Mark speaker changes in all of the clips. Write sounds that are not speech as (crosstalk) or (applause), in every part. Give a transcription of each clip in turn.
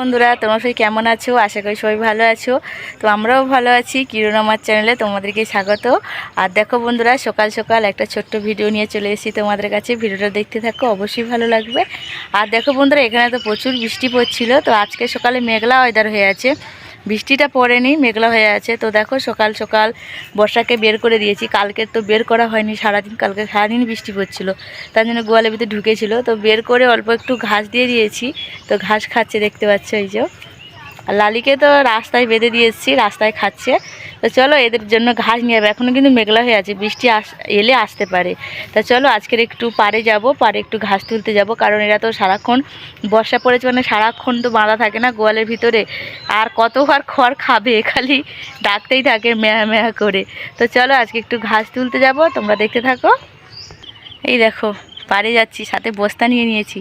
Speaker 1: বন্ধুরা, তোমরা সবাই কেমন আছো? আশা করি সবাই ভালো আছো। তো আমরাও ভালো আছি। কিরণ আমার চ্যানেলে তোমাদেরকে স্বাগত। আর দেখো বন্ধুরা, সকাল সকাল একটা ছোট্ট ভিডিও নিয়ে চলে এসেছি তোমাদের কাছে। ভিডিওটা দেখতে থাকো, অবশ্যই ভালো লাগবে। আর দেখো বন্ধুরা, এখানে তো প্রচুর বৃষ্টি পড়ছিল। তো আজকে সকালে মেঘলা ওয়েদার হয়ে আছে। বৃষ্টিটা পড়েনি, মেঘলা হয়ে আছে। তো দেখো সকাল সকাল বর্ষাকে বের করে দিয়েছি। কালকে তো বের করা হয়নি, সারাদিন কালকে সারাদিন বৃষ্টি পড়ছিল। তার জন্য গোয়ালের ভিতরে ঢুকেছিল। তো বের করে অল্প একটু ঘাস দিয়ে দিয়েছি। তো ঘাস খাচ্ছে দেখতে পাচ্ছ এই যে। আর লালিকে তো রাস্তায় বেঁধে দিয়ে এসেছি, রাস্তায় খাচ্ছে। তো চলো, এদের জন্য ঘাস নিয়ে যাবে। এখনও কিন্তু মেঘলা হয়ে আছে, বৃষ্টি আস, এলে আসতে পারে। তা চলো, আজকের একটু পারে যাব, পারে একটু ঘাস তুলতে যাব, কারণ এরা তো সারাক্ষণ বর্ষা পড়েছে মানে সারাক্ষণ তো বাঁধা থাকে না গোয়ালের ভিতরে। আর কতবার খড় খাবে, খালি ডাকতেই থাকে মেয়া মেয়া করে। তো চলো, আজকে একটু ঘাস তুলতে যাব, তোমরা দেখতে থাকো। এই দেখো পারে যাচ্ছি, সাথে বস্তা নিয়ে নিয়েছি।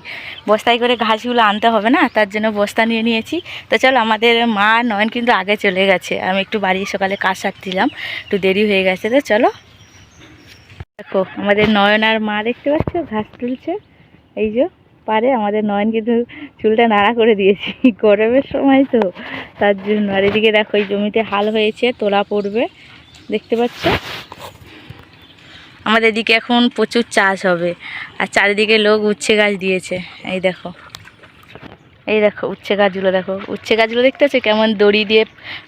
Speaker 1: বস্তায় করে ঘাসগুলো আনতে হবে না, তার জন্য বস্তা নিয়ে নিয়েছি। তো চলো, আমাদের মা নয়ন কিন্তু আগে চলে গেছে। আমি একটু বাড়ি সকালে কাজ সারছিলাম একটু দেরি হয়ে গেছে। তো চলো। দেখো, আমাদের নয়ন আর মা দেখতে পাচ্ছ, ঘাস তুলছে। এই যে পারে আমাদের নয়ন কিন্তু চুলটা নাড়া করে দিয়েছি। (laughs) গরমের সময় তো, তার জন্য। আর এদিকে দেখো, এই জমিতে হাল হয়েছে, তোলা পড়বে। দেখতে পাচ্ছ? আমাদের এদিকে এখন প্রচুর চাষ হবে। আর চারিদিকে লোক উচ্ছে গাছ দিয়েছে। এই দেখো। এই দেখো, উচ্ছে গাছগুলো দেখো। উচ্ছে গাছগুলো দেখতে পাচ্ছ? কেমন দড়ি দিয়ে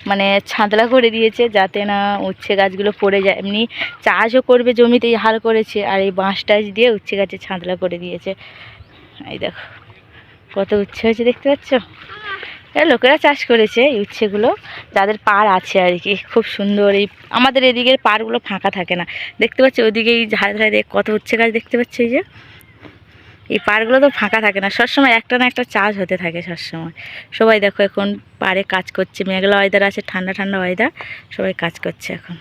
Speaker 1: মানে ছাঁদলা করে দিয়েছে যাতে না উচ্ছে গাছগুলো পড়ে যায়। এমনি চাষও করবে জমিতেই হাল করেছে। আর এই বাঁশ টাছ দিয়ে উচ্ছে গাছে ছাঁদলা করে দিয়েছে। এই দেখো, কত উচ্ছে হয়েছে দেখতে পাচ্ছ? এ লোকেরা চাষ করেছে এই উচ্ছেগুলো, যাদের পাড় আছে আর কি, খুব সুন্দর এই, আমাদের এদিকের পাড়গুলো ফাঁকা থাকে না। দেখতে পাচ্ছ, ওদিকে এই ধারে ধারে দেখ, কত উচ্ছে গাছ দেখতে পাচ্ছ এই যে? এই পাড়গুলো তো ফাঁকা থাকে না, সবসময় একটা না একটা চাষ হতে থাকে সবসময়। সবাই দেখো এখন পাড়ে কাজ করছে, মেঘলা ওয়েদার আছে, ঠান্ডা ঠান্ডা ওয়েদার সবাই কাজ করছে এখন।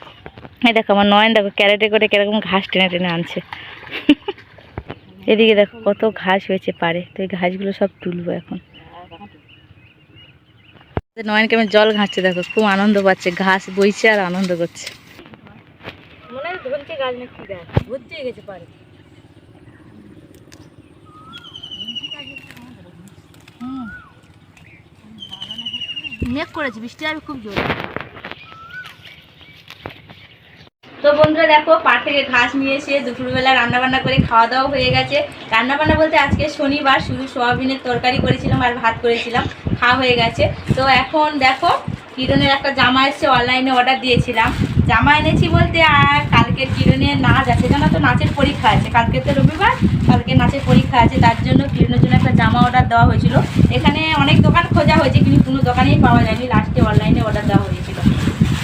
Speaker 1: এই দেখো আমার নয়ন দেখো, ক্যারেটে করে কীরকম ঘাস টেনে টেনে আনছে। এদিকে দেখো কত ঘাস হয়েছে পাড়ে, তো এই ঘাসগুলো সব তুলবো এখন। নয়ন কেমন জল ঘাঁটছে দেখো, খুব আনন্দ পাচ্ছে, ঘাস বইছে আর আনন্দ করছে। বৃষ্টি খুব তো বন্ধুরা দেখো পাট থেকে ঘাস নিয়ে এসে দুপুরবেলা রান্না বান্না করে খাওয়া দাওয়া হয়ে গেছে। রান্না বান্না বলতে আজকে শনিবার, শুধু সোয়াবিনের তরকারি করেছিলাম আর ভাত করেছিলাম। খাওয়া হয়ে গেছে। তো এখন দেখো, কিরণের একটা জামা এসছে অনলাইনে অর্ডার দিয়েছিলাম। জামা এনেছি বলতে আর কালকে কিরণের নাচ আছে। জানো তো, নাচের পরীক্ষা আছে। কালকে তো রবিবার, কালকে নাচের পরীক্ষা আছে। তার জন্য কিরণের জন্য একটা জামা অর্ডার দেওয়া হয়েছিল। এখানে অনেক দোকান খোঁজা হয়েছে, কিন্তু কোনো দোকানেই পাওয়া যায়নি। লাস্টে অনলাইনে অর্ডার দেওয়া হয়েছিল।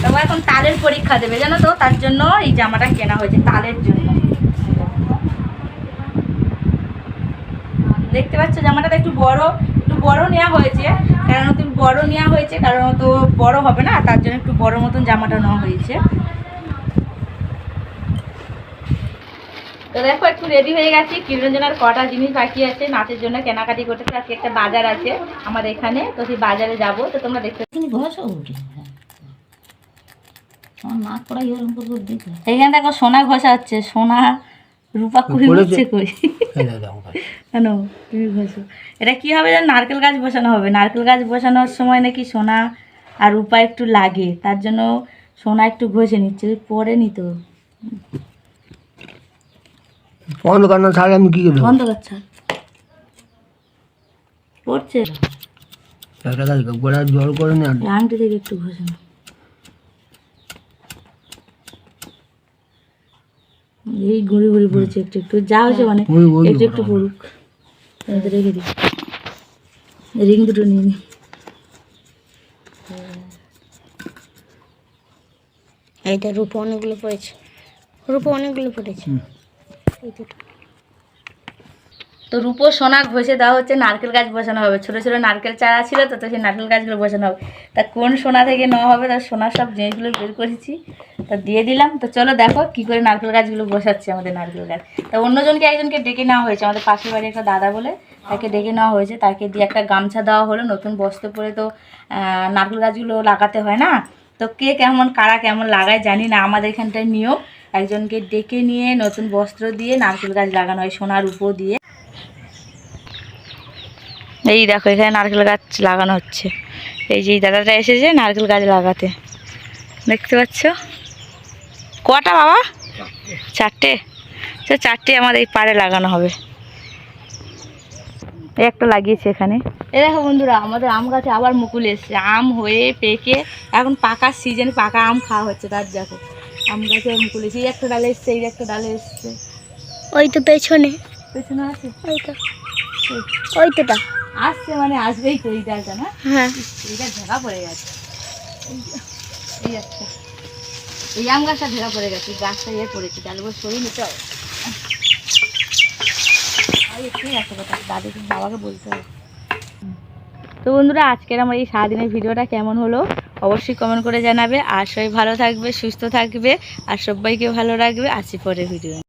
Speaker 1: তো ও এখন তালের পরীক্ষা দেবে, জানো তো? তার জন্য এই জামাটা কেনা হয়েছে, তালের জন্য। দেখতে পাচ্ছ জামাটা একটু বড়। একটু বড় নেওয়া হয়েছে। কারণ একটু বড় নেওয়া হয়েছে কারণ তো বড় হবে না তার জন্য একটু বড় মতন জামাটা নেওয়া হয়েছে। তো দেখো একটু রেডি হয়ে গেছি। আর কটা জিনিস বাকি আছে নাচের জন্য কেনাকাটি করতেছে আজকে একটা বাজার আছে আমাদের এখানে তো সেই বাজারে যাব। তো তোমরা দেখতে
Speaker 2: তুমি।
Speaker 1: এইখানে দেখো সোনা ঘষা হচ্ছে সোনা রূপা কুড়ি হচ্ছে কই? কেন? তুমি ঘষো এটা কি হবে জানো নারকেল গাছ বসানো হবে? নারকেল গাছ বসানোর সময় নাকি সোনা আর রূপা একটু লাগে তার জন্য সোনা একটু ঘষে নিচ্ছে পরে নিত
Speaker 3: বন্ধ আমি কি করব?
Speaker 1: বন্ধ করছে পড়ছে?
Speaker 3: একটা কাজ গোড়া জল করে নে।
Speaker 1: আংটি থেকে একটু ঘষে এই ঘুরি ঘুরি পড়েছে একটু একটু। যা হয়েছে মানে একটু একটু পড়ুক। রেখে দিই। রিং দুটো নিয়ে নি।
Speaker 2: এইটা রূপো অনেকগুলো পড়েছে। রূপো অনেকগুলো পড়েছে। এই দুটো।
Speaker 1: তো রূপো, সোনা ঘষে দেওয়া হচ্ছে, নারকেল গাছ বসানো হবে। ছোটো ছোটো নারকেল চারা ছিল তো তো সেই নারকেল গাছগুলো বসানো হবে। তা কোন সোনা থেকে নেওয়া হবে? তার সোনার সব জিনিসগুলো বের করেছি। তা দিয়ে দিলাম। তো চলো দেখো কি করে নারকেল গাছগুলো বসাচ্ছে আমাদের নারকেল গাছ। তা অন্যজনকে, একজনকে ডেকে নেওয়া হয়েছে। আমাদের পাশের বাড়ি একটা দাদা বলে তাকে ডেকে নেওয়া হয়েছে। তাকে দিয়ে একটা গামছা দেওয়া হলো। নতুন বস্ত্র পরে তো নারকেল গাছগুলো লাগাতে হয় না। তো কে কেমন, কারা কেমন লাগায় জানি না। আমাদের এখানটায় নিয়ম একজনকে ডেকে নিয়ে নতুন বস্ত্র দিয়ে নারকেল গাছ লাগানো হয় সোনার উপো দিয়ে। এই দেখো এখানে নারকেল গাছ লাগানো হচ্ছে। এই যে এই দাদাটা এসেছে নারকেল গাছ লাগাতে। দেখতে পাচ্ছ? কটা বাবা? চারটে। সে চারটে আমার এই পাড়ে লাগানো হবে। এই একটা লাগিয়েছে এখানে। এ দেখো বন্ধুরা আমাদের আম গাছে আবার মুকুল এসছে। আম হয়ে পেকে এখন পাকা সিজন পাকা আম খাওয়া হচ্ছে তার দেখো। আম গাছে মুকুল এসছে। এই একটা ডালে এসছে এই একটা ডালে এসছে।
Speaker 2: ওই তো পেছনে।
Speaker 1: পেছনে আছে?
Speaker 2: ওই তো। ওই তোটা
Speaker 1: আসছে মানে আসবেই তো এই ডালটা না?
Speaker 2: হ্যাঁ।
Speaker 1: এইটা ঢেকা পড়ে গেছে। এই যে, এই একটা। এই আম গাছটা ঢেকা পড়ে গেছে গাছটা ইয়ে পড়েছে ডালগুলো সরিয়ে নিতে হবে। বাবাকে বলতে হবে। তো বন্ধুরা আজকের আমার এই সারাদিনের ভিডিওটা কেমন হলো? অবশ্যই কমেন্ট করে জানাবে। আর সবাই ভালো থাকবে সুস্থ থাকবে আর সবাইকে ভালো রাখবে। আসি পরে ভিডিও